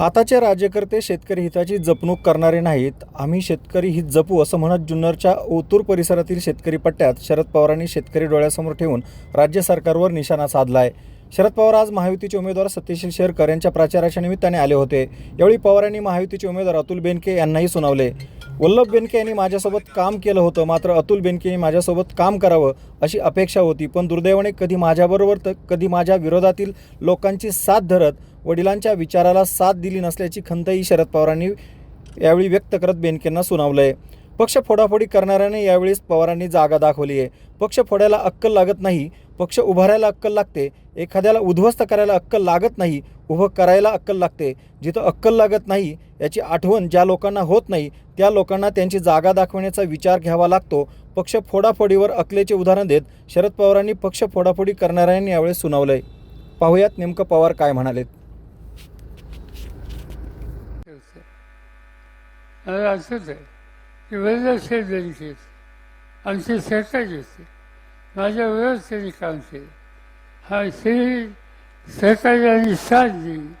आताचे राज्यकर्ते शेतकरी हिताची जपणूक करणारे नाहीत. आम्ही शेतकरी हित जपू असं म्हणत जुन्नरच्या ओतूर परिसरातील शेतकरी पट्ट्यात शरद पवारांनी शेतकरी डोळ्यासमोर ठेवून राज्य सरकारवर निशाणा साधला आहे शरद पवार आज महायुतीचे उमेदवार सत्यशील शेरकर यांच्या प्रचाराच्या निमित्ताने आले होते. यावेळी पवार यांनी महायुतीचे उमेदवार अतुल बेनके यांनाही सुनावले. वल्लभ बेनके यांनी माझ्यासोबत काम केलं होतं मात्र अतुल बेनके यांनी माझ्यासोबत काम करावं अशी अपेक्षा होती पण दुर्दैवाने कधी माझ्याबरोबर तर कधी माझ्या विरोधातील लोकांची साथ धरत वडिलांच्या विचाराला साथ दिली नसल्याची खंतही शरद पवारांनी यावेळी व्यक्त करत बेनकेंना सुनावलं आहे पक्ष फोडाफोडी करणाऱ्याने यावेळीच पवारांनी जागा दाखवली आहे पक्ष फोडायला अक्कल लागत नाही पक्ष उभारायला अक्कल लागते एखाद्याला उद्ध्वस्त करायला अक्कल लागत नाही उभं करायला अक्कल लागते. जिथं अक्कल लागत नाही याची आठवण ज्या लोकांना होत नाही त्या लोकांना त्यांची जागा दाखवण्याचा विचार घ्यावा लागतो. पक्ष फोडाफोडीवर अकलेचे उदाहरण देत शरद पवारांनी पक्ष फोडाफोडी करणाऱ्यांनी यावेळी आहे पाहुयात नेमकं पवार काय म्हणालेत. असंच आहे. की वरदक्षिण बँकेत आमची सरकारी होती माझ्या व्यवस्थेने त्यांनी काम केलं. हा श्री सहकार्याने साथ दिली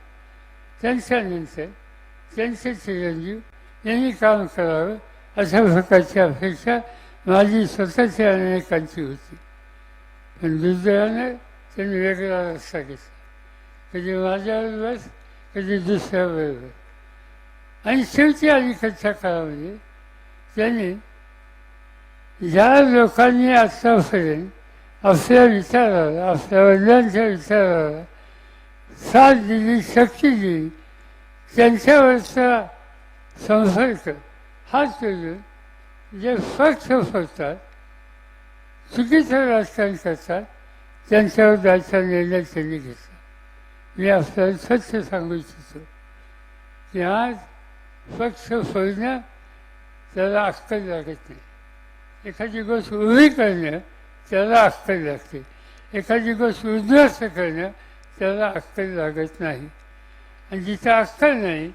त्यांच्यानंतर त्यांचे चिरंजीव यांनी काम करावं अशा प्रकारची अपेक्षा माझी स्वतःची अनेकांची होती. पण दुर्दैवानं त्यांनी वेगळा रस्ता घेतला. कधी माझ्याबरोबर कधी दुसऱ्याबरोबर आणि शेवटी अलीकडच्या काळामध्ये त्यांनी ज्या लोकांनी आत्तापर्यंत आपल्या विचाराला आपल्या वडिलांच्या विचाराला साथ दिली शक्ती दिली त्यांच्यावरचा संसर्ग हा जोडून जे स्वच्छ होतात चुकीचं राजकारण करतात त्यांच्यावर जायचा निर्णय त्यांनी घेतला. मी आपल्याला स्वच्छ सांगू इच्छितो की आज स्वच्छ फोडणं त्याला अक्कल लागत नाही. एखादी गोष्ट उभी करणं त्याला अक्कल लागते. एखादी गोष्ट उद्ध्वस्त करणं त्याला अक्कल लागत नाही. आणि जिथं अक्कल नाही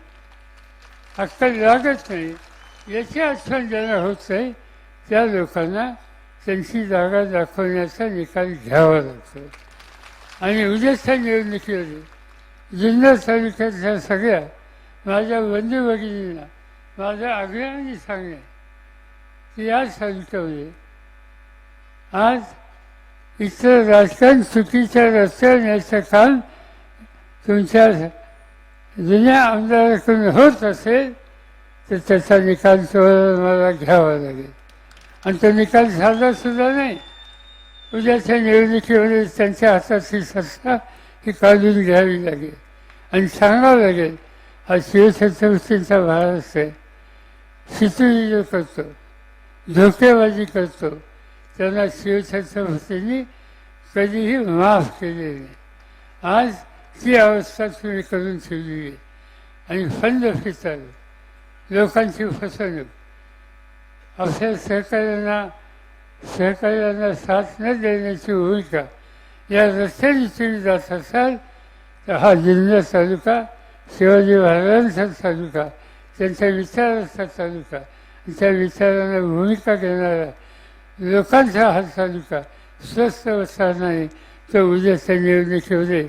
अक्कल लागत नाही याची आठवण ज्यांना होत नाही त्या लोकांना त्यांची जागा दाखवण्याचा निकाल घ्यावा लागतो. आणि उद्याच्या निवडणुकीमध्ये जुन्नर तालुक्यातल्या सगळ्या माझ्या बंधू भगिनींना माझ्या आग्रहाने सांगणे या तालुक्यामध्ये आज इतर राजकारण चुकीच्या रस्त्यावर न्यायचं काम तुमच्या जुन्या आमदाराकडून होत असेल तर त्याचा निकाल तुम्हाला मला घ्यावा लागेल. आणि तो निकाल झाला सुद्धा नाही. उद्याच्या निवडणुकीमध्ये त्यांच्या हातातली सत्ता ही काढून घ्यावी लागेल. आणि सांगावं लागेल हा शिवछत्रपतींचा महाराष्ट्र आहे शितुरी जो करतो? धोकेबाजी करतो. त्यांना शिवछत्रपतींनी कधीही माफ केले नाही. आज ती अवस्था तुम्ही करून ठेवली आहे. आणि फंड फिरतात लोकांची फसवणूक. आपल्या सहकार्यांना सहकार्यांना साथ न देण्याची भूमिका या रस्त्याने तुम्ही जात असाल तर हा जिल्हा तालुका शिवाजी महाराजांचा तालुका त्यांच्या विचाराचा तालुका त्या विचारांना भूमिका घेणारा लोकांचा हा तालुका स्वस्त बसणार नाही तो उद्याच्या निवडणुकीमध्ये